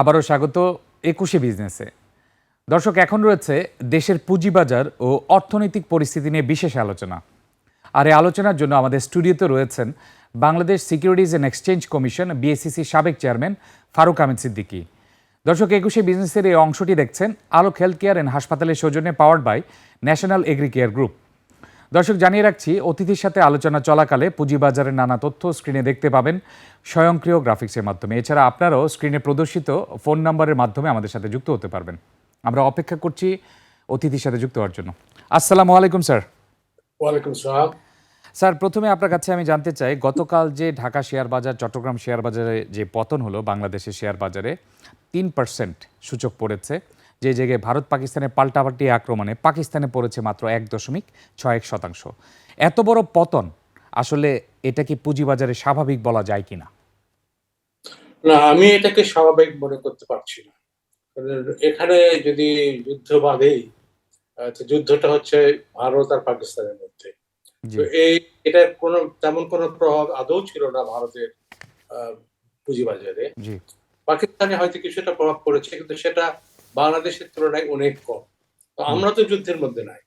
আবারও স্বাগত একুশে বিজনেসে। দর্শক, এখন রয়েছে দেশের পুঁজিবাজার ও অর্থনৈতিক পরিস্থিতি নিয়ে বিশেষ আলোচনা। আর এই আলোচনার জন্য আমাদের স্টুডিওতে রয়েছেন Bangladesh securities and exchange commission BSCC সাবেক চেয়ারম্যান ফারুক আহমেদ সিদ্দিকী। দর্শক, একুশে বিজনেসের এই অংশটি দেখছেন আলোক হেলথ কেয়ার অ্যান্ড হাসপাতালের সৌজন্যে powered by national agri care group. দর্শক জানিয়ে রাখছি অতিথির সাথে আলোচনা চলাকালে পুঁজিবাজারের নানা তথ্য স্ক্রিনে দেখতে পাবেন স্বয়ংক্রিয় গ্রাফিক্সের মাধ্যমে। এছাড়া আপনারাও স্ক্রিনে প্রদর্শিত ফোন নাম্বারের মাধ্যমে আমাদের সাথে যুক্ত হতে পারবেন। আমরা অপেক্ষা করছি অতিথির সাথে যুক্ত হওয়ার জন্য। আসসালামু আলাইকুম স্যার। ওয়ালাইকুম সালাম। স্যার প্রথমে আপনার কাছে আমি জানতে চাই গতকাল যে ঢাকা শেয়ার বাজার চট্টগ্রাম শেয়ার বাজারে যে পতন হলো বাংলাদেশের শেয়ার বাজারে তিন পার্সেন্ট সূচক পড়েছে। যে জায়গায় ভারত পাকিস্তানের পাল্টাপাল্টি আক্রমণে পাকিস্তানে পড়েছে মাত্র এক দশমিক ছয় এক শতাংশ। এত বড় পতন আসলে এটা কি পুঁজিবাজারে স্বাভাবিক বলা যায় কিনা? না আমি এটাকে স্বাভাবিক মনে করতে পারছি না। এখানে যদি যুদ্ধ বাঁধেই যুদ্ধটা হচ্ছে ভারত আর পাকিস্তানের মধ্যে। এই এটা কোনো তেমন কোনো প্রভাব আদৌ ছিল না ভারতের আহ, পুঁজিবাজারে। জি। পাকিস্তানে হয়তো কিছুটা প্রভাব পড়েছে কিন্তু সেটা বাংলাদেশের তুলনায় অনেক কম। তো আমরা তো যুদ্ধের মধ্যে নাই।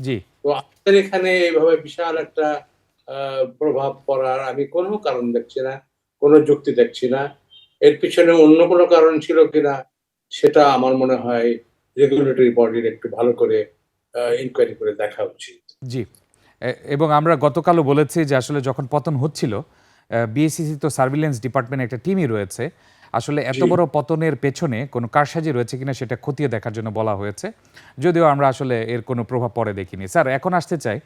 জি। তো আমাদের এখানে এইভাবে বিশাল একটা প্রভাব পড়ার আমি কোনো কারণ দেখছি না কোনো যুক্তি দেখছি না। এর পিছনে অন্য কোনো কারণ ছিল কিনা সেটা আমার মনে হয় রেগুলেটরি বডির একটু ভালো করে ইনকোয়ারি করে দেখা উচিত। জি। এবং আমরা গতকালও বলেছি যে আসলে যখন পতন হচ্ছিল বিএসসিসি তো সার্ভিলেন্স ডিপার্টমেন্ট একটা টিমই রয়েছে আসলে এত বড় পতনের পেছনে কোনো কারসাজি রয়েছে কিনা সেটা খতিয়ে দেখার জন্য বলা হয়েছে। যদিও আমরা আসলে এর কোনো প্রভাব পরে দেখিনি। স্যার এখন আসতে চাই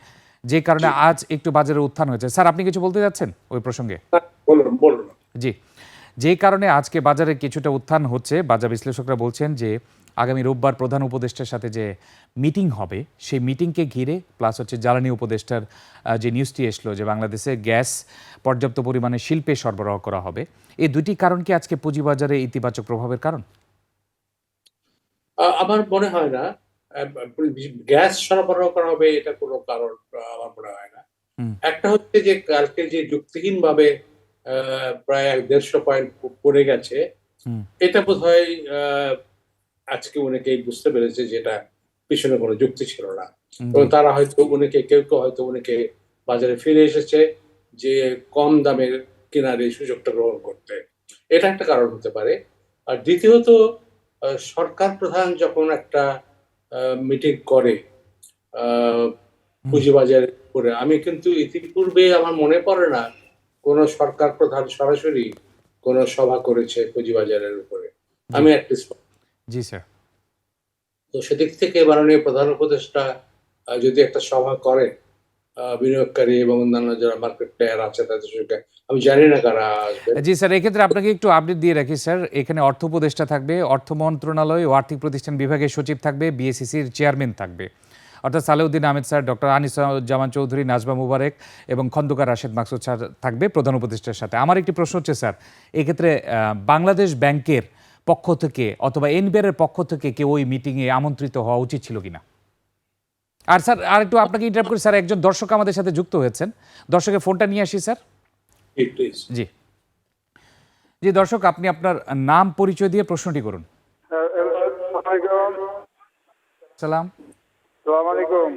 যে কারণে আজ একটু বাজারে উত্থান হয়েছে। স্যার আপনি কিছু বলতে যাচ্ছেন ওই প্রসঙ্গে? বলুন বলুন। জি। যেই কারণে আজকে বাজারে কিছুটা উত্থান হচ্ছে বাজার বিশ্লেষকরা বলছেন যে আগামী রোববার প্রধান উপদেষ্টার সাথে যে মিটিং হবে সেই মিটিংকে ঘিরে প্লাস হচ্ছে জ্বালানি উপদেষ্টার যে নিউজটি এসলো যে বাংলাদেশে গ্যাস পর্যাপ্ত পরিমাণে শিল্পে সরবরাহ করা হবে। এই দুটি কারণ কি আজকে পুঁজিবাজারে ইতিবাচক প্রভাবের কারণ? আমার মনে হয় না। গ্যাস সরবরাহ করা হবে এটা কোনো কারণ আমার মনে হয় না। একটা হচ্ছে যে কালকে যে যুক্তিহীন ভাবে প্রায় এক দেড়শো পয়েন্ট পড়ে গেছে। এটা বোধ হয় আজকে অনেকেই বুঝতে পেরেছে যে এটা পিছনে কোনো যুক্তি ছিল না। এবং তারা হয়তো অনেকে কেউ কেউ হয়তো অনেকে বাজারে ফিরে এসেছে যে কম দামের কেনার এই সুযোগটা গ্রহণ করতে। এটা একটা কারণ হতে পারে। আর দ্বিতীয়ত সরকার প্রধান যখন একটা মিটিং করে আহ, পুঁজিবাজারের উপরে আমি কিন্তু ইতিপূর্বে আমার মনে পড়ে না কোনো সরকার প্রধান সরাসরি কোন সভা করেছে পুঁজিবাজারের উপরে। আমি জি স্যার তো সেদিক থেকে মাননীয় প্রধান উপদেষ্টা যদি একটা সভা করেন বিনিয়োগকারী এবং অন্যান্য যারা মার্কেট প্লেয়ার আছে তাদের সঙ্গে আমি জানি না কারা জি স্যার এক্ষেত্রে আপনাকে একটু আপডেট দিয়ে রাখি স্যার এখানে অর্থ উপদেষ্টা থাকবে অর্থ মন্ত্রণালয় ও আর্থিক প্রতিষ্ঠান বিভাগের সচিব থাকবে বিএসসিসির চেয়ারম্যান থাকবে। অর্থাৎ সালেউদ্দিন আহমেদ স্যার ডক্টর আনিসুজ্জামান চৌধুরী নাজমা মুবারক এবং খন্দকার রাশেদ মাকসুদ স্যার থাকবে প্রধান উপদেষ্টার সাথে। আমার একটি প্রশ্ন হচ্ছে স্যার এক্ষেত্রে বাংলাদেশ ব্যাংকের পক্ষ থেকে অথবা এনবিআর পক্ষ থেকে কেউ ওই মিটিংয়ে আমন্ত্রিত হওয়া উচিত ছিল কিনা? আর স্যার আর একটু আপনাকে ইন্টারাপ্ট করি স্যার একজন দর্শক আমাদের সাথে যুক্ত হয়েছেন। দর্শকের ফোনটা নিয়ে আসি স্যার। জি। জি দর্শক আপনি আপনার নাম পরিচয় দিয়ে প্রশ্নটি করুন। সালাম। সালামালাইকুম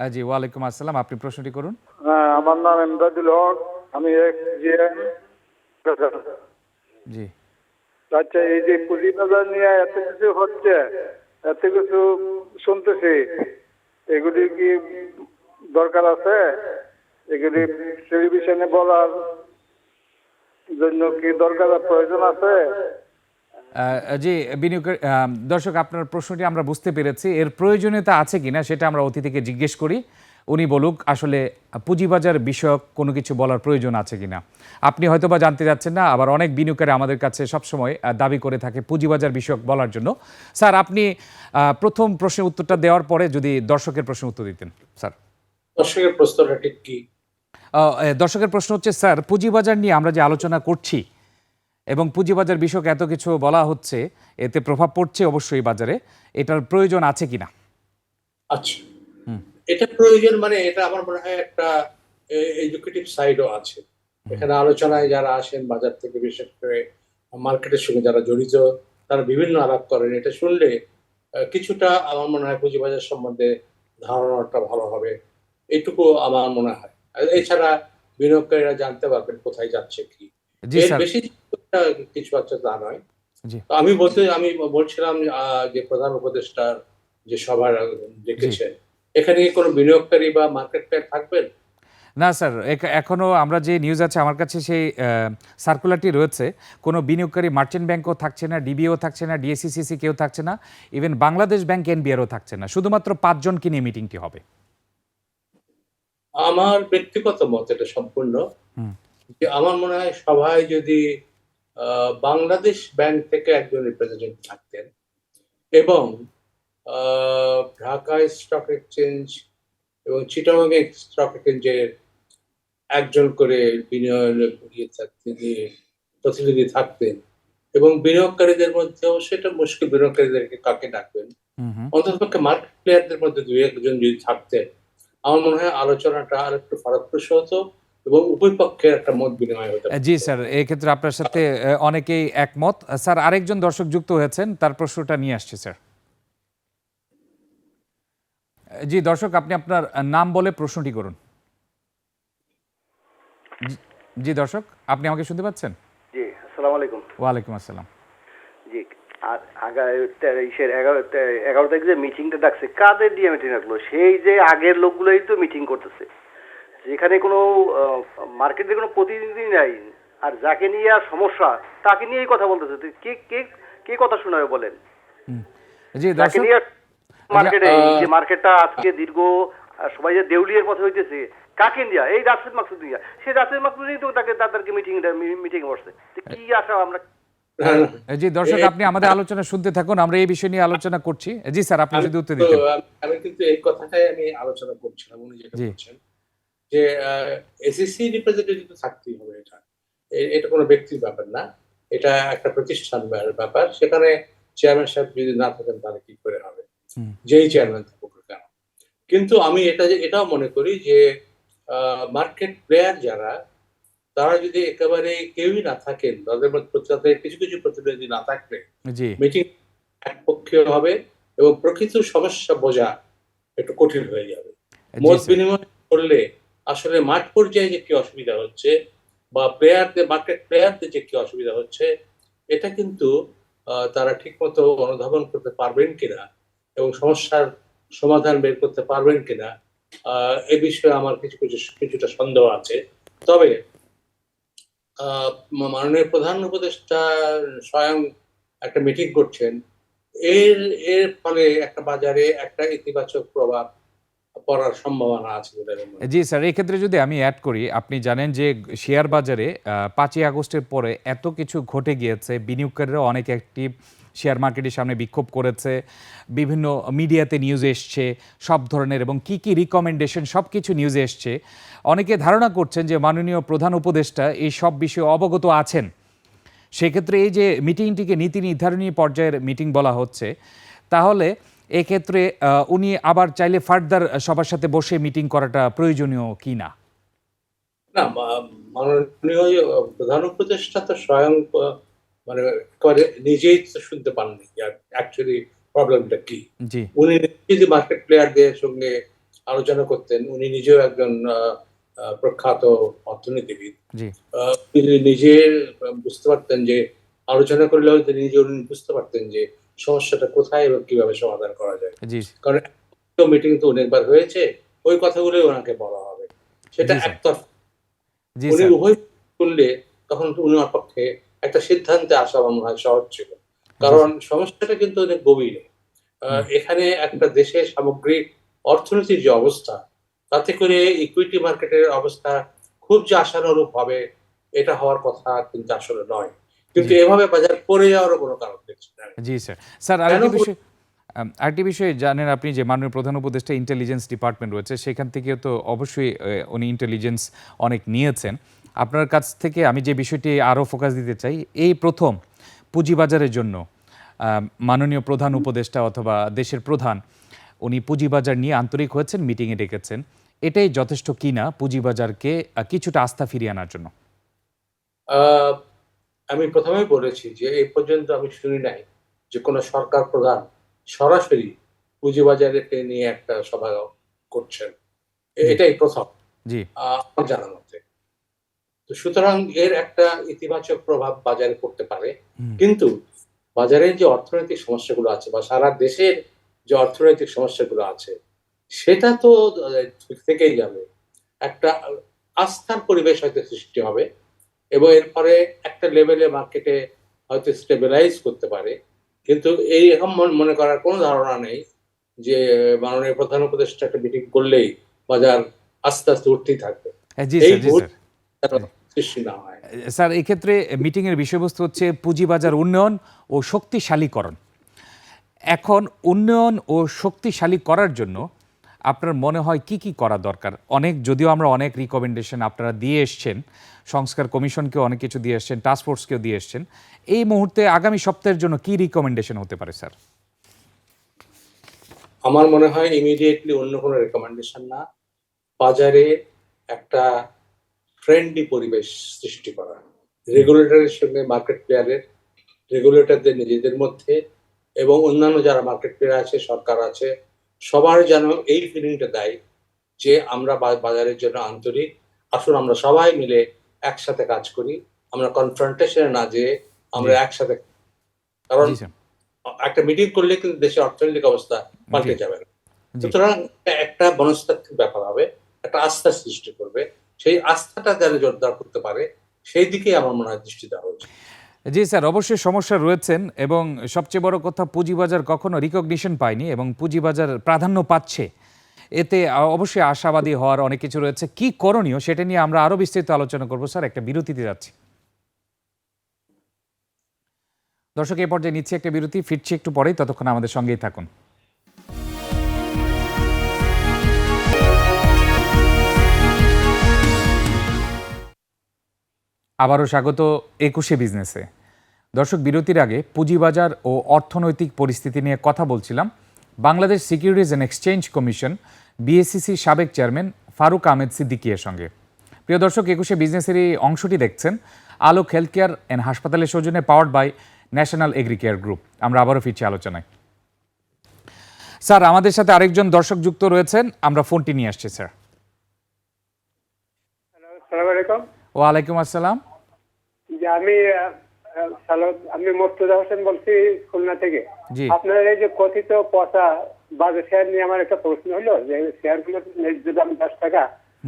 আহ, জি ওয়ালাইকুম আসসালাম। আপনি প্রশ্নটি করুন। হ্যাঁ আমার নাম এমদাদুল হক। আমি এক জিএম জি। আচ্ছা এই যে পুঁজি বাজার নিয়ে এত কিছু হচ্ছে এত কিছু শুনতেছি এগুলি কি দরকার আছে? এগুলি টেলিভিশনে বলার জন্য কি দরকার প্রয়োজন আছে? বিনিয়োগের আহ, দর্শক আপনার প্রশ্নটি আমরা বুঝতে পেরেছি। এর প্রয়োজনীয়তা আছে কিনা সেটা আমরা অতিথিকে জিজ্ঞেস করি। উনি বলুক আসলে পুঁজিবাজার বিষয়ক কোনো কিছু বলার প্রয়োজন আছে কিনা। আপনি হয়তো বা জানতে যাচ্ছেন না আবার অনেক বিনিয়োগকারী আমাদের কাছে সবসময় দাবি করে থাকে পুঁজিবাজার বিষয়ক বলার জন্য। স্যার আপনি প্রথম প্রশ্নের উত্তরটা দেওয়ার পরে যদি দর্শকের প্রশ্নের উত্তর দিতেন স্যার। দর্শকের প্রশ্নটা ঠিক কি? দর্শকের প্রশ্ন হচ্ছে স্যার পুঁজিবাজার নিয়ে আমরা যে আলোচনা করছি এবং পুঁজিবাজার বিষয়ক এত কিছু বলা হচ্ছে এতে প্রভাব পড়ছে অবশ্যই বাজারে। এটার প্রয়োজন আছে কিনা? আচ্ছা এটা প্রয়োজন মানে এটা আমার মনে হয় একটা এডুকেটিভ সাইডও আছে। এখানে আলোচনায় যারা আসেন বাজার থেকে বিশেষ করে মার্কেটের সঙ্গে যারা জড়িত তারা বিভিন্ন আলাপ করেন। এটা শুনলে কিছুটা আমার মনে হয় পুঁজিবাজার সম্বন্ধে ধারণাটা ভালো হবে। এটুকু আমার মনে হয়। এছাড়া বিনিয়োগকারীরা জানতে পারবেন কোথায় যাচ্ছে কি। এর স্যার। বেশি কিছু আছে তা নয়। আমি বলতে আমি বলছিলাম যে প্রধান উপদেষ্টার যে সভা দেখেছেন এখানে কি কোনো বিনিয়োগকারী বা মার্কেট প্লেয়ার থাকবেন না স্যার এখ- এখনও আমরা যে নিউজ আছে আমার কাছে সেই সার্কুলারটি রয়েছে। কোনো বিনিয়োগকারী মার্চেন্ট ব্যাংকও থাকছে না ডিবিও থাকছে না ডিএসিসিসি কেউ থাকছে না ইভেন বাংলাদেশ ব্যাংক এনবিআরও থাকছে না। শুধুমাত্র পাঁচজনকে নিয়ে মিটিংটি হবে। আমার ব্যক্তিগত মত এটা সম্পূর্ণ। যে আমার মনে হয় সভায় যদি বাংলাদেশ ব্যাংক থেকে একজন রিপ্রেজেন্টেটিভ থাকতেন এবং ঢাকা স্টক এক্সচেঞ্জ এবং চিটাগং স্টক এক্সচেঞ্জের একজন করে বিনিয়োগ ইয়ে প্রতিনিধি থাকতেন এবং বিনিয়োগকারীদের মধ্যেও সেটা মুশকিল বিনিয়োগকারীদেরকে কাকে ডাকবেন? অন্ততপক্ষে মার্কেট প্লেয়ারদের মধ্যে দুই একজন যদি থাকতেন আমার মনে হয় আলোচনাটা আর একটু ফলপ্রসূ হতো। এবং উভয় একটা মত বিনিময় হতে জি স্যার এক্ষেত্রে আপনার সাথে অনেকেই একমত। স্যার আরেকজন দর্শক যুক্ত হয়েছেন তার প্রশ্নটা নিয়ে আসছে স্যার। জি দর্শক আপনি আপনার নাম বলে প্রশ্নটি করুন। জি- দর্শক আপনি আমাকে শুনতে পাচ্ছেন? জি আসসালামু আলাইকুম। ওয়ালাইকুম আসসালাম। জি আর ইসের এগারো এগারো তারিখে যে মিটিংটা ডাকছে কাদের দিয়ে মিটিং রাখল সেই যে আগের লোকগুলোই তো মিটিং করতেছে। যেখানে কোনো মার্কেটের কোনো প্রতিনিধি নাই আর যাকে নিয়ে আর সমস্যা তাকে নিয়েই কথা বলতেছে। কে কে কে কথা শোনাবে বলেন? জি যাকে দর্শক নিয়ে মার্কেটে যে মার্কেটটা আজকে দীর্ঘ সবাই যে দেউলিয়ার পথে হইতেছে কাকে দিয়া এই রাশেদ মাকসুদ দিয়া সেই রাশেদ মাকসুদ তো তাকে তাদেরকে মিটিং মিটিং বসছে। তো কি আশা আমরা? জি দর্শক আপনি আমাদের আলোচনা শুনতে থাকুন আমরা এই বিষয় নিয়ে আলোচনা করছি। জি স্যার আপনি যদি উত্তর তো- দিতেন। আমি- আমি কিন্তু এই কথাটাই আমি আলোচনা করছিলাম উনি যেটা বলছেন। যে এসএসসি রিপ্রেজেন্টেটিভ থাকতেই হবে এটা। এটা কোনো ব্যক্তির ব্যাপার না। এটা একটা প্রতিষ্ঠান ব্যাপার সেখানে চেয়ারম্যান সাহেব যদি না থাকেন তাহলে কি করে হবে? যেই চেয়ারম্যান থাকুক কেন? কিন্তু আমি এটা যে এটাও মনে করি যে মার্কেট প্লেয়ার যারা তারা যদি একেবারে কেউই না থাকেন তাদের মধ্যে কিছু কিছু প্রতিনিধি না থাকলে মিটিং একপক্ষীয় হবে এবং প্রকৃত সমস্যা বোঝা একটু কঠিন হয়ে যাবে। মত বিনিময় করলে আসলে মাঠ পর্যায়ে যে কি অসুবিধা হচ্ছে বা প্লেয়ারদের মার্কেট প্লেয়ারদের যে কি অসুবিধা হচ্ছে, এটা কিন্তু তারা ঠিকমতো অনুধাবন করতে পারবেন কিনা এবং সমস্যার সমাধান বের করতে পারবেন কিনা এ বিষয়ে আমার কিছু কিছু, কিছুটা সন্দেহ আছে। তবে মাননীয় প্রধান উপদেষ্টা স্বয়ং একটা মিটিং করছেন। এর এর ফলে একটা বাজারে একটা ইতিবাচক প্রভাব পড়ার সম্ভাবনা আছে। জি স্যার এই ক্ষেত্রে যদি আমি অ্যাড করি, আপনি জানেন যে শেয়ার বাজারে পাঁচই আগস্টের পরে এত কিছু ঘটে গিয়েছে বিনিয়োগকারীরা অনেক অ্যাক্টিভ শেয়ার মার্কেটের সামনে বিক্ষোভ করেছে, বিভিন্ন মিডিয়াতে নিউজ এসছে, সব ধরনের এবং কি কি রিকমেন্ডেশন সব কিছু নিউজে এসছে অনেকে ধারণা করছেন যে মাননীয় প্রধান উপদেষ্টা এই সব বিষয়ে অবগত আছেন সেক্ষেত্রে এই যে মিটিংটিকে নীতি নির্ধারণী পর্যায়ের মিটিং বলা হচ্ছে, তাহলে এক্ষেত্রে উনি আবার চাইলে ফার্দার সবার সাথে বসে মিটিং করাটা প্রয়োজনীয় কি না? না মাননীয় প্রধান উপদেষ্টা তো স্বয়ং মানে করে নিজেই তো শুনতে পাননি অ্যাকচুয়ালি প্রবলেমটা কি। উনি যদি মার্কেট প্লেয়ারদের সঙ্গে আলোচনা করতেন উনি নিজেও একজন প্রখ্যাত অর্থনীতিবিদ। তিনি নিজে বুঝতে পারতেন যে আলোচনা করলে হয়তো নিজে উনি বুঝতে পারতেন যে সমস্যাটা কোথায় এবং কীভাবে সমাধান করা যায়? কারণ মিটিং তো অনেকবার হয়েছে ওই কথাগুলোই ওনাকে বলা হবে। সেটা। একতরফা। উনি উভয় করলে তখন উনার পক্ষে একটা সিদ্ধান্তে আসা মনে হয় সহজ ছিল। কারণ সমস্যাটা কিন্তু অনেক গভীর। এখানে একটা দেশের সামগ্রিক অর্থনীতির যে অবস্থা তাতে করে ইকুইটি মার্কেটের অবস্থা খুব যে আশানুরূপ হবে এটা হওয়ার কথা কিন্তু আসলে নয়। কিন্তু এভাবে বাজার পড়ে যাওয়ারও কোনো কারণ দেখছি জি স্যার স্যার আরেকটি বিষয় আরেকটি বিষয়ে জানেন আপনি যে মাননীয় প্রধান উপদেষ্টা ইন্টেলিজেন্স ডিপার্টমেন্ট রয়েছে সেখান থেকে তো অবশ্যই উনি ইন্টেলিজেন্স অনেক নিয়েছেন। আপনার কাছ থেকে আমি যে বিষয়টি আরও ফোকাস দিতে চাই এই প্রথম পুঁজিবাজারের জন্য মাননীয় প্রধান উপদেষ্টা অথবা দেশের প্রধান উনি পুঁজিবাজার নিয়ে আন্তরিক হয়েছেন মিটিংয়ে ডেকেছেন। এটাই যথেষ্ট কিনা পুঁজিবাজারকে কিছুটা আস্থা ফিরিয়ে আনার জন্য? আমি প্রথমেই বলেছি যে এই পর্যন্ত আমি শুনি নাই যে কোনো সরকার প্রধান সরাসরি পুঁজিবাজারকে নিয়ে একটা সভা করছেন। এটাই প্রথম। জি। আহ, আমার জানা মতে। তো সুতরাং এর একটা ইতিবাচক প্রভাব বাজারে পড়তে পারে। কিন্তু বাজারের যে অর্থনৈতিক সমস্যাগুলো আছে বা সারা দেশের যে অর্থনৈতিক সমস্যাগুলো আছে সেটা তো থেকেই যাবে। একটা আস্থার পরিবেশ হয়তো সৃষ্টি হবে। এবং এরপরে একটা লেভেলে মার্কেটে হয়তো স্টেবিলাইজ করতে পারে। কিন্তু এই মন- করার কোনো ধারণা নেই যে মাননীয় প্রধান উপদেষ্টা একটা মিটিং করলেই বাজার আস্তে আস্তে উঠতেই থাকবে। হ্যাঁ, এই সৃষ্টি না হয়। স্যার এক্ষেত্রে মিটিংয়ের বিষয়বস্তু হচ্ছে পুঁজিবাজার উন্নয়ন ও শক্তিশালীকরণ। এখন উন্নয়ন ও শক্তিশালী করার জন্য আপনার মনে হয় কি কি করা দরকার? অনেক, যদিও আমরা অনেক রিকমেন্ডেশন আপনারা দিয়ে এসছেন, সংস্কার কমিশনকেও অনেক কিছু দিয়ে এসছেন টাস্কফোর্সকেও দিয়ে এসছেন। এই মুহূর্তে আগামী সপ্তাহের জন্য কি রিকমেন্ডেশন হতে পারে, স্যার? আমার মনে হয় ইমিডিয়েটলি অন্য কোনো রেকমেন্ডেশন না। বাজারে একটা ফ্রেন্ডলি পরিবেশ সৃষ্টি করা। রেগুলেটরের সঙ্গে মার্কেট প্লেয়ারের রেগুলেটরদের নিজেদের মধ্যে এবং অন্যান্য যারা মার্কেট প্লেয়ার আছে, সরকার আছে সবার যেন এই ফিলিংটা দেয় যে আমরা বাজারের জন্য আন্তরিক। আসুন আমরা সবাই মিলে একসাথে কাজ করি। আমরা কনফ্রন্টেশনে না যেয়ে আমরা একসাথে কারণ একটা মিটিং করলে কিন্তু দেশের অর্থনৈতিক অবস্থা পাল্টে যাবে না। সুতরাং একটা মনস্তাত্ত্বিক ব্যাপার হবে একটা আস্থা সৃষ্টি করবে। সেই আস্থাটা যারা জোরদার করতে পারে সেই দিকেই আমার মনে হয় দৃষ্টি দেওয়া উচিত। জি স্যার, অবশ্যই সমস্যা রয়েছেন এবং সবচেয়ে বড় কথা, পুঁজিবাজার কখনো রিকগনিশন পায়নি এবং পুঁজিবাজার প্রাধান্য পাচ্ছে। এতে অবশ্যই আশাবাদী হওয়ার অনেক কিছু রয়েছে। কি করণীয় সেটা নিয়ে আমরা আরও বিস্তারিত আলোচনা করব। স্যার, একটা বিরতিতে যাচ্ছি। দর্শক, এ পর্যায়ে নিচ্ছি একটা বিরতি। ফিরছি একটু পরেই, ততক্ষণ আমাদের সঙ্গেই থাকুন। আবারও স্বাগত একুশে বিজনেসে। দর্শক, বিরতির আগে পুঁজিবাজার ও অর্থনৈতিক পরিস্থিতি নিয়ে কথা বলছিলাম Bangladesh securities and exchange commission BSCC সাবেক চেয়ারম্যান ফারুক আহমেদ সিদ্দিকিয়ার সঙ্গে। প্রিয় দর্শক, একুশে বিজনেসের এই অংশটি দেখছেন আলোক হেলথ কেয়ার অ্যান্ড হাসপাতালের সৌজন্যে powered by national agri care group. আমরা আবারও ফিরছি আলোচনায়। স্যার, আমাদের সাথে আরেকজন দর্শক যুক্ত রয়েছেন। আমরা ফোনটি নিয়ে আসছি, স্যার। ওয়ালাইকুম আসসালাম। যে আমি আমি মোর্তজা হোসেন বলছি খুলনা থেকে। আপনার এই যে কথিত পচা বাজার শেয়ার নিয়ে আমার একটা প্রশ্ন হলো যে শেয়ারগুলো ন্যায্য দাম দশ টাকা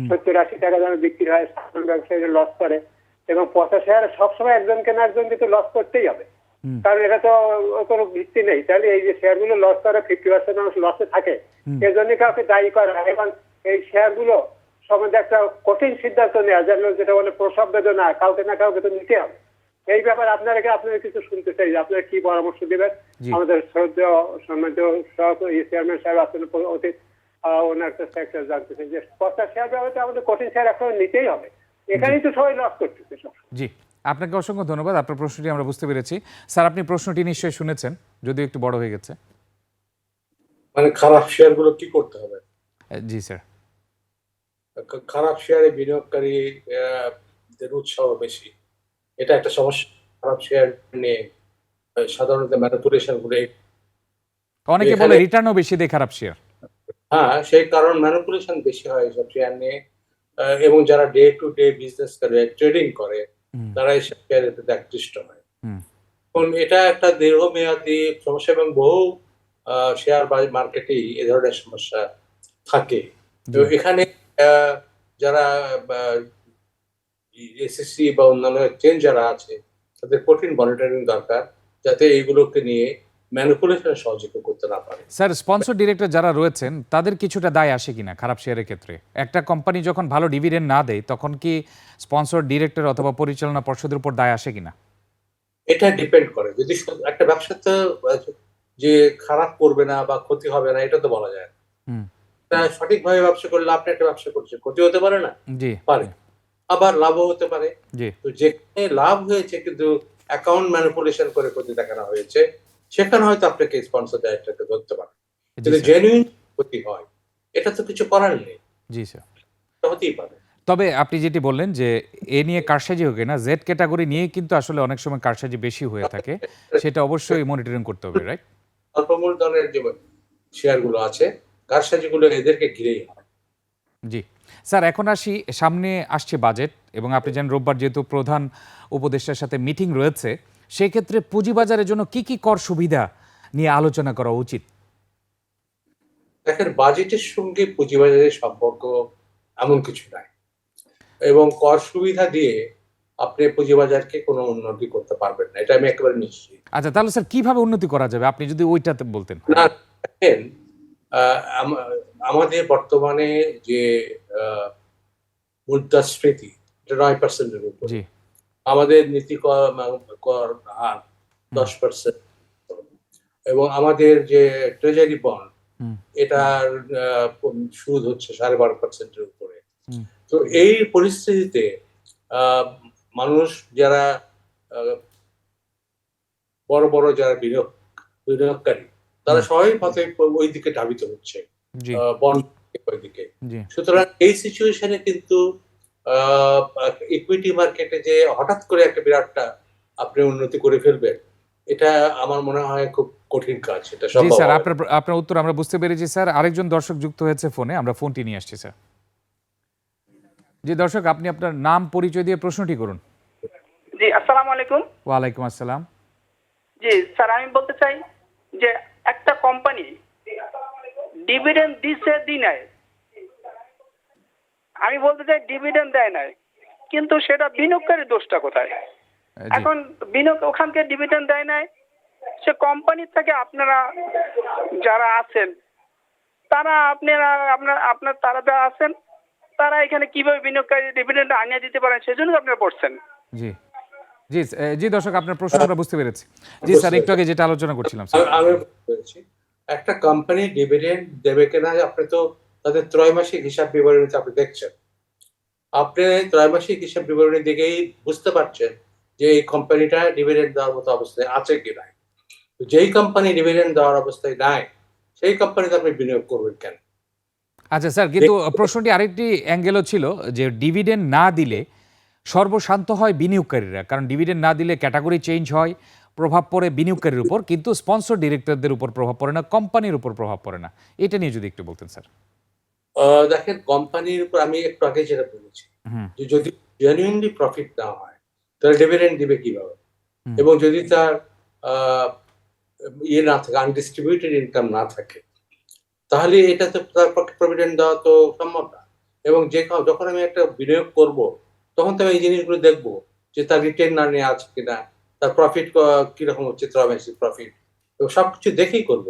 সত্তর আশি টাকা দামে বিক্রি হয় সাধারণ ব্যবসায়ীরা লস করে এবং পচা শেয়ার সবসময় একজনকে না একজন কিন্তু লস করতেই হবে। কারণ এটা তো কোনো ভিত্তি নেই। তাহলে এই যে শেয়ারগুলো লস করে ফিফটি পার্সেন্ট মানুষ লসে থাকে এজন্য কাউকে দায়ী করা। এবং এই শেয়ারগুলো সম্বন্ধে একটা কঠিন সিদ্ধান্ত নেওয়া যেন যেটা বলে প্রসব বেদনা কাউকে না কাউকে তো নিতে হবে। এই ব্যাপারে আপনারা কি আপনারা কিছু শুনতে চাই? যে আপনারা কি পরামর্শ দেবেন? আমাদের শ্রদ্ধেয় সম্মানিত চেয়ারম্যান সাহেব আছেন প- অতীত ওনার কাছ একটা জানতে চাই যে পচা শেয়ার ব্যাপারে আমাদের কঠিন শেয়ার এখন নিতেই হবে। এখানেই তো সবাই লস করতেছে সব জি আপনাকে অসংখ্য ধন্যবাদ। আপনার প্রশ্নটি আমরা বুঝতে পেরেছি। স্যার আপনি প্রশ্নটি নিশ্চয়ই শুনেছেন যদিও একটু বড় হয়ে গেছে। মানে খারাপ শেয়ারগুলো কি করতে হবে? জি স্যার। খারাপ শেয়ারে বিনিয়োগকারী উৎসাহ বেশি। এটা একটা সমস্যা। খারাপ শেয়ার নিয়ে সাধারণত ম্যানিপুলেশন করে অনেকে বলে রিটার্নও বেশি দেয় খারাপ শেয়ার হ্যাঁ সেই কারণ ম্যানিপুলেশন বেশি হয় এইসব শেয়ার নিয়ে। এবং যারা ডে টু ডে বিজনেস করে ট্রেডিং করে তারা এই শেয়ারের প্রতি আকৃষ্ট হয়। এখন এটা একটা দীর্ঘমেয়াদী সমস্যা এবং বহু শেয়ার মার্কেটেই এ ধরনের সমস্যা থাকে। তো এখানে যারা এসএসসি বা অন্যান্য এক্সচেঞ্জ যারা আছে তাদের কঠিন মনিটরিং দরকার যাতে এইগুলোকে নিয়ে ম্যানিপুলেশন কেউ করতে না পারে। স্যার স্পন্সর ডিরেক্টর যারা রয়েছেন তাদের কিছুটা দায় আসে কিনা খারাপ শেয়ারের ক্ষেত্রে? একটা কোম্পানি যখন ভালো ডিভিডেন্ড না দেয় তখন কি স্পন্সর ডিরেক্টর অথবা পরিচালনা পর্ষদের উপর দায় আসে কিনা? এটা ডিপেন্ড করে। যদি একটা ব্যবসাতে আহ, যে খারাপ করবে না বা ক্ষতি হবে না এটা তো বলা যায় না। সঠিকভাবে ব্যবসা করলে আপনি একটা ব্যবসা করছেন। ক্ষতি হতে পারে না? পারে। আবার লাভও হতে পারে। তো যেখানে লাভ হয়েছে কিন্তু অ্যাকাউন্ট ম্যানিপুলেশন করে ক্ষতি দেখানো হয়েছে সেখানে হয়তো আপনাকে স্পন্সর ডাইরেক্টরকে ধরতে পারে। কিন্তু জেনুইন ক্ষতি হয় এটা তো কিছু করার নেই। জি স্যার হতেই পারে। তবে আপনি যেটি বললেন যে এ নিয়ে কারসাজি হোক না জেড ক্যাটাগরি নিয়ে কিন্তু আসলে অনেক সময় কারসাজি বেশি হয়ে থাকে। সেটা অবশ্যই মনিটরিং করতে হবে রাইট অল্প মূলধনের যে শেয়ারগুলো আছে কারসাজিগুলো এদেরকে ঘিরেই হয়। জি। স্যার এখন আসি সামনে আসছে বাজেট এবং আপনি জানেন রোববার যেহেতু প্রধান উপদেষ্টার সাথে মিটিং রয়েছে সেই ক্ষেত্রে পুঁজিবাজারের জন্য কি কি কর সুবিধা নিয়ে আলোচনা করা উচিত? দেখেন বাজেটের সঙ্গে পুঁজিবাজারের সম্পর্ক এমন কিছু নাই। এবং কর সুবিধা দিয়ে আপনি পুঁজিবাজারকে কোনো উন্নতি করতে পারবেন না। এটা আমি একেবারে নিশ্চিত। আচ্ছা তাহলে স্যার কীভাবে উন্নতি করা যাবে? আপনি যদি ওইটাতে বলতেন। না আমাদের বর্তমানে যে মুদ্রাস্ফীতি এটা নয় পার্সেন্টের উপর। আমাদের নীতি কর হার দশ পার্সেন্ট এবং আমাদের যে ট্রেজারি বন্ড এটার সুদ হচ্ছে সাড়ে বারো পার্সেন্টের উপরে। তো এই পরিস্থিতিতে আহ, মানুষ যারা বড় বড় যারা বিনিয়োগ বিনিয়োগকারী তারা সবাই পথে ওই দিকে ধাবিত হচ্ছে বন্ড ওই দিকে সুতরাং এই সিচুয়েশনে কিন্তু ইকুইটি মার্কেটে যে হঠাৎ করে একটা বিরাটটা আপনি উন্নতি করে ফেলবেন এটা আমার মনে হয় খুব কঠিন কাজ এটা সম্ভব স্যার আপনার আপনার উত্তর আমরা বুঝতে পেরেছি স্যার। আরেকজন দর্শক যুক্ত হয়েছে ফোনে আমরা ফোনটি নিয়ে আসছি স্যার। জি দর্শক আপনি আপনার নাম পরিচয় দিয়ে প্রশ্নটি করুন। জি আসসালামু আলাইকুম। ওয়ালাইকুম আসসালাম। জি স্যার আমি বলতে চাই যে একটা কোম্পানি ডিভিডেন্ড দিছে দি নাই। আমি বলতে চাই ডিভিডেন্ড দেয় নাই। কিন্তু সেটা বিনিয়োগকারীর দোষটা কোথায়? এখন বিনিয়োগ ওখানকে ডিভিডেন্ড দেয় নাই। সে কোম্পানির থেকে আপনারা যারা আছেন তারা আপনারা আপনার আপনার তারা যারা আছেন তারা এখানে কীভাবে বিনিয়োগকারী ডিভিডেন্ড আনিয়ে দিতে পারেন সেজন্য আপনারা পড়ছেন। জি। জি জি দর্শক আপনার প্রশ্ন আমরা বুঝতে পেরেছি। জি স্যার একটু আগে যেটা আলোচনা করছিলাম স্যার। আমি- একটা কোম্পানি ডিভিডেন্ড দেবে কিনা আপনি তো তাদের ত্রৈমাসিক হিসাব বিবরণীতে আপনি দেখছেন। আপনি ত্রৈমাসিক হিসাব বিবরণী দেখেই বুঝতে পারছেন যে এই কোম্পানিটা ডিভিডেন্ড দেওয়ার মতো অবস্থায় আছে কি নাই। যেই কোম্পানি ডিভিডেন্ড দেওয়ার অবস্থায় নাই সেই কোম্পানিতে আপনি বিনিয়োগ করবেন কেন? আচ্ছা স্যার কিন্তু প্রশ্নটি আরেকটি অ্যাঙ্গেলও ছিল যে ডিভিডেন্ড না দিলে সর্বশান্ত হয় বিনিয়োগকারীরা কারণ ডিভিডেন্ড না দিলে ক্যাটাগরি চেঞ্জ হয় প্রভাব পড়ে বিনিয়োগকারীর উপর কিন্তু স্পন্সর ডিরেক্টরদের উপর প্রভাব পড়ে না কোম্পানির উপর প্রভাব পড়ে না। এটা নিয়ে যদি একটু বলতেন স্যার। দেখেন কোম্পানির উপর আমি একটু আগে যেটা বলেছি যে যদি জেনুইনলি প্রফিট না হয় তাহলে ডিভিডেন্ড দিবে কীভাবে? এবং যদি তার ইয়ে না থাকে আনডিস্ট্রিবিউটেড ইনকাম না থাকে তাহলে এটা তো তার পক্ষে প্রভিডেন্ট দেওয়া তো সম্ভব না। এবং যে যখন আমি একটা বিনিয়োগ করব তখন তো এই জিনিসগুলো দেখব যে তার রিটেন না নিয়ে আছে কিনা তার প্রফিট কীরকম হচ্ছে ত্রৈমাসিক প্রফিট এবং সবকিছু দেখেই করব।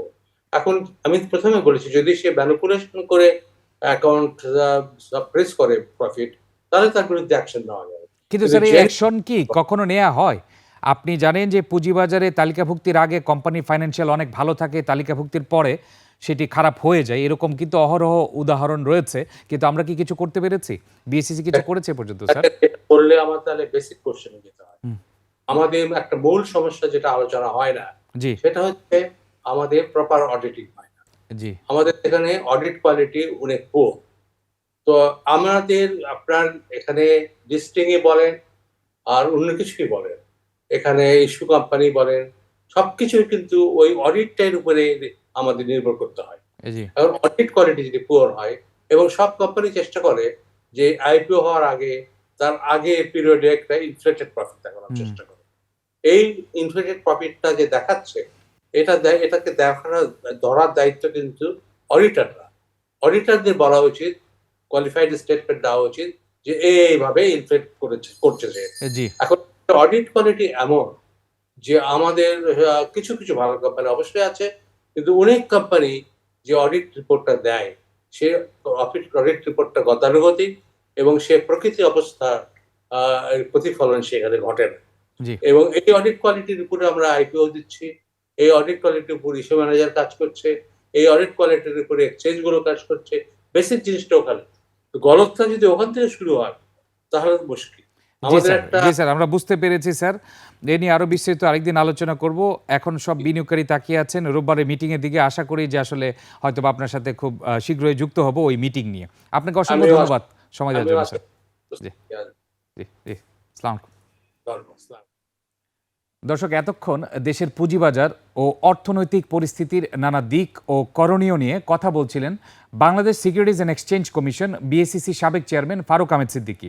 এখন আমি প্রথমে বলেছি যদি সে ম্যানুপুলেশন করে অ্যাকাউন্ট প্রেস করে প্রফিট তাহলে তার বিরুদ্ধে অ্যাকশন নেওয়া যাবে। কিন্তু কিন্তু স্যার এই অ্যাকশন কি কখনো নেওয়া হয়? আপনি জানেন যে পুঁজিবাজারে তালিকাভুক্তির আগে কোম্পানি ফাইন্যান্সিয়াল অনেক ভালো থাকে তালিকাভুক্তির পরে সেটি খারাপ হয়ে যায়। এরকম কিন্তু অহরহ উদাহরণ রয়েছে। কিন্তু আমরা কি কিছু করতে পেরেছি? বিএসসিসি কিছু করেছে পর্যন্ত স্যার? করলে আমার তাহলে বেসিক কোশ্চেনে যেতে হয়। আমাদের একটা মূল সমস্যা যেটা আলোচনা হয় না জি। সেটা হচ্ছে আমাদের প্রপার অডিটিং হয় না। জি। আমাদের এখানে অডিট কোয়ালিটি অনেক পুর তো আমাদের আপনার এখানে লিস্টিং এ বলেন আর অন্য কিছুই বলেন। এখানে ইস্যু কোম্পানি বলেন সবকিছুই কিন্তু ওই অডিটটার উপরে আমাদের নির্ভর করতে হয়। এখন অডিট কোয়ালিটি যদি পুয়ার হয় এবং সব কোম্পানি চেষ্টা করে যে আইপিও হওয়ার আগে তার আগে পিরিয়ডে একটা ইনফ্লেটেড প্রফিট দেখানোর চেষ্টা করে। এই ইনফ্লেটেড প্রফিটটা যে দেখাচ্ছে এটা এটাকে দেখানোর ধরার দায়িত্ব কিন্তু অডিটাররা অডিটারদের বলা উচিত কোয়ালিফাইড স্টেটমেন্ট দেওয়া উচিত যে এইভাবে ইনফ্লেট করেছে করছে জি। এখন অডিট কোয়ালিটি এমন যে আমাদের কিছু কিছু ভালো কোম্পানি অবশ্যই আছে কিন্তু অনেক কোম্পানি যে অডিট রিপোর্টটা দেয় সে অডিট অডিট রিপোর্টটা গতানুগতিক এবং সে প্রকৃতি অবস্থা প্রতিফলন সেখানে ঘটে না। এবং এই অডিট কোয়ালিটির উপরে আমরা আইপিও দিচ্ছি এই অডিট কোয়ালিটির উপর ইস্যু ম্যানেজার কাজ করছে এই অডিট কোয়ালিটির উপরে এক্সচেঞ্জগুলো কাজ করছে বেসিক জিনিসটা ওখানে গলতটা যদি ওখান থেকে শুরু হয় তাহলে মুশকিল। জি স্যার জি স্যার আমরা বুঝতে পেরেছি স্যার। এ নিয়ে আরও বিস্তারিত আরেকদিন আলোচনা করব। এখন সব বিনিয়োগকারী তাকিয়ে আছেন। রোববারে মিটিং এর দিকে আশা করি যে আসলে হয়তো আপনার সাথে খুব শীঘ্রই যুক্ত হব ওই মিটিং নিয়ে। আপনাকে অসংখ্য ধন্যবাদ। সময় দেওয়ার জন্য স্যার। জি। জি জি। ইসলাম দর্শক এতক্ষণ দেশের পুঁজিবাজার ও অর্থনৈতিক পরিস্থিতির নানা দিক ও করণীয় নিয়ে কথা বলছিলেন Bangladesh securities and exchange commission BSEC সাবেক চেয়ারম্যান ফারুক আহমেদ সিদ্দিকী।